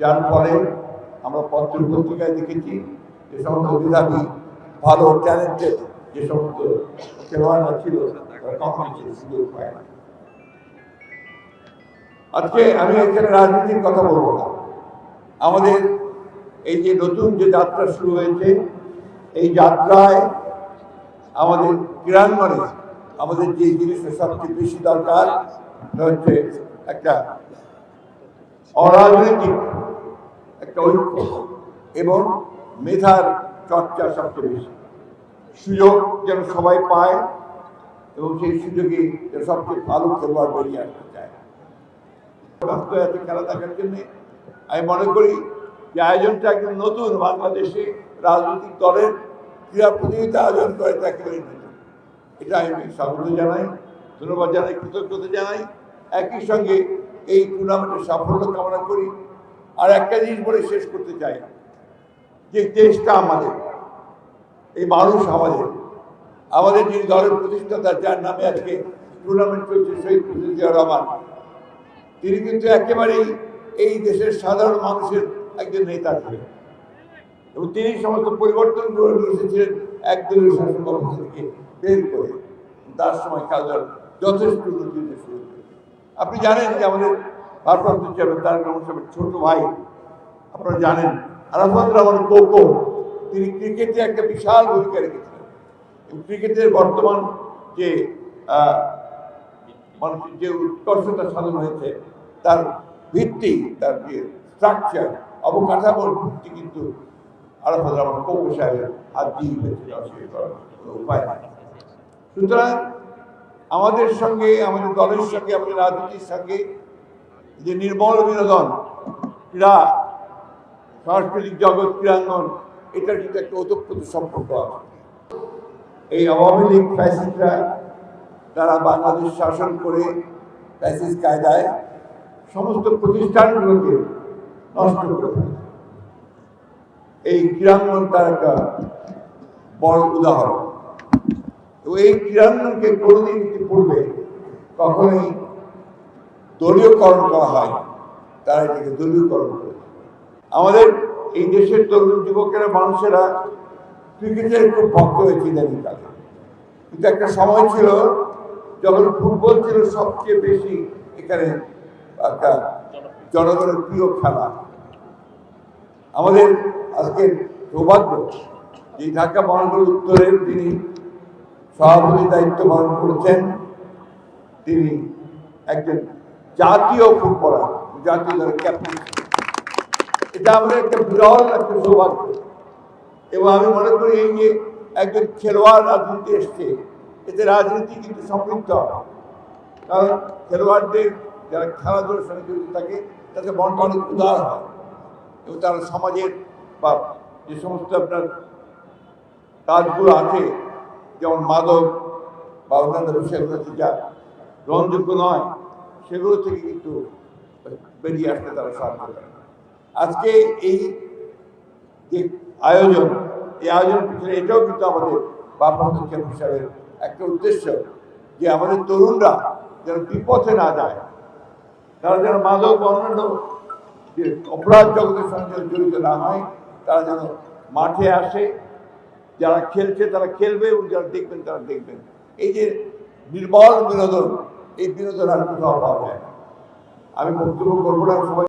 যার ফলে আমরা পত্র পত্রিকায় দেখেছি যে সমস্ত মেধাবী ভালো ট্যালেন্টেড যে সমস্ত খেলোয়াড়রা ছিল কখনো সুযোগ পায় না। আজকে আমি এখানে রাজনীতির কথা বলব না। আমাদের এই যে নতুন যে যাত্রা শুরু হয়েছে, এই যাত্রায় আমাদের ক্রীড়াঙ্গনে আমাদের যে জিনিসটা সবচেয়ে বেশি দরকার হচ্ছে একটা অরাজনৈতিক একটা ঐক্য এবং মেধার চর্চা সবচেয়ে বেশি। সুযোগ যেন সবাই পায় এবং সেই সুযোগে যেন সবচেয়ে ভালো খেলোয়াড় বেরিয়ে আসতে চায়। ব্যস্ত আছে খেলা দেখার জন্য আমি মনে করি যে আয়োজনটা একদম নতুন। বাংলাদেশে রাজনৈতিক দলের ক্রীড়া প্রতিযোগিতা আয়োজন করে একেবারে নতুন। এটা আমি স্বাগত জানাই, ধন্যবাদ জানাই, কৃতজ্ঞতা জানাই। একই সঙ্গে এই টুর্নামেন্টের সাফল্য কামনা করি। আর একটা জিনিস বলে শেষ করতে চাই। যে দেশটা আমাদের, এই মানুষ আমাদের আমাদের যিনি দলের প্রতিষ্ঠাতা, যার নামে আজকে টুর্নামেন্ট চলছে, শহীদ জিয়া রহমান, তিনি কিন্তু একেবারেই এই দেশের সাধারণ মানুষের একজন নেতা ছিলেন। এবং তিনি সমস্ত পরিবর্তন করে এসেছিলেন একদলীয় শাসন ব্যবস্থা থেকে বের করে। তার সময় খেলাধুলার যথেষ্ট উন্নতি শুরু। আপনি জানেন যে আমাদের ভারপ্রাপ্ত চেয়ারম্যান তারেক রহমান সাহেবের ছোট ভাই, আপনারা জানেন, আরাফাত রহমান কোকো তিনি ক্রিকেটে একটা বিশাল ভূমিকা রেখেছিলেন। ক্রিকেটের বর্তমান যে মানুষের যে উৎকর্ষতা সাধন হয়েছে, তার ভিত্তি, তার যে স্ট্রাকচার অবকাঠামোর ভিত্তি কিন্তু আরাফাত রহমান কোকো সাহেবের হাত দিয়ে হয়েছে, অস্বীকার করার উপায় সুতরাং আমাদের সঙ্গে, আমাদের দলের সঙ্গে, আমাদের রাজনীতির সঙ্গে যে নির্মল বিনোদন, ক্রীড়া, সাংস্কৃতিক জগৎ, ক্রীড়াঙ্গন, এটার কিন্তু একটা ওতপ্রোত সম্পর্ক এই আওয়ামী লীগ ফ্যাসিস্টরা তারা বাংলাদেশ শাসন করে ফ্যাসিস কায়দায় সমস্ত প্রতিষ্ঠানগুলোকে নষ্ট করে এই ক্রীড়াঙ্গন তার একটা বড় উদাহরণ। তো এই ক্রীড়াঙ্গনকে কোনোদিন পূর্বে কখনোই দলীয়করণ করা হয়, তারা এটাকে দলীয়করণ করে আমাদের এই দেশের তরুণ যুবকেরা, মানুষেরা ক্রিকেটের খুব ভক্ত হয়েছে ইদানিং কালে। কিন্তু একটা সময় ছিল যখন ফুটবল ছিল সবচেয়ে বেশি এখানে একটা জনগণের প্রিয় খেলা। আমাদের আজকে সৌভাগ্য যে ঢাকা মহানগর উত্তরের তিনি সভাপতি দায়িত্ব পালন করেছেন। তিনি একজন জাতীয় ফুটবলার, জাতীয় দলের ক্যাপ্টেন এটা আমাদের একটা বিরল একটা সৌভাগ্য। এবং আমি মনে করি এই যে একজন খেলোয়াড় রাজনীতি এসছে, এতে রাজনীতি কিন্তু সমৃদ্ধ। কারণ খেলোয়াড়দের যারা খেলাধুলার সঙ্গে জড়িত থাকে, তাদের মনটা অনেক উদার হয়। এবং তারা সমাজের বা যে সমস্ত আপনার কাজগুলো আছে যেমন মাদক বা অন্যান্য বিষয়গুলো যা গ্রহণযোগ্য নয়, সেগুলো থেকে কিন্তু বেরিয়ে আসতে তারা সাহায্য করে। আজকে এই যে আয়োজন, এই আয়োজনের পিছনে এটাও কিন্তু আমাদের বাপমাত্র চেয়ারম্যান সাহেবের একটা উদ্দেশ্য যে আমাদের তরুণরা যেন বিপথে না যায়, তারা যেন মাদক বা অন্যান্য যে অপরাধ জগতের সঙ্গে জড়িত না হয়, তারা যেন মাঠে আসে যারা খেলছে, তারা খেলবে এবং যারা দেখবেন, তারা দেখবেন। এই যে নির্মল বিনোদন, এই বিনোদন আর কোথাও পাওয়া যায় আমি বক্তব্য করব না, সবাই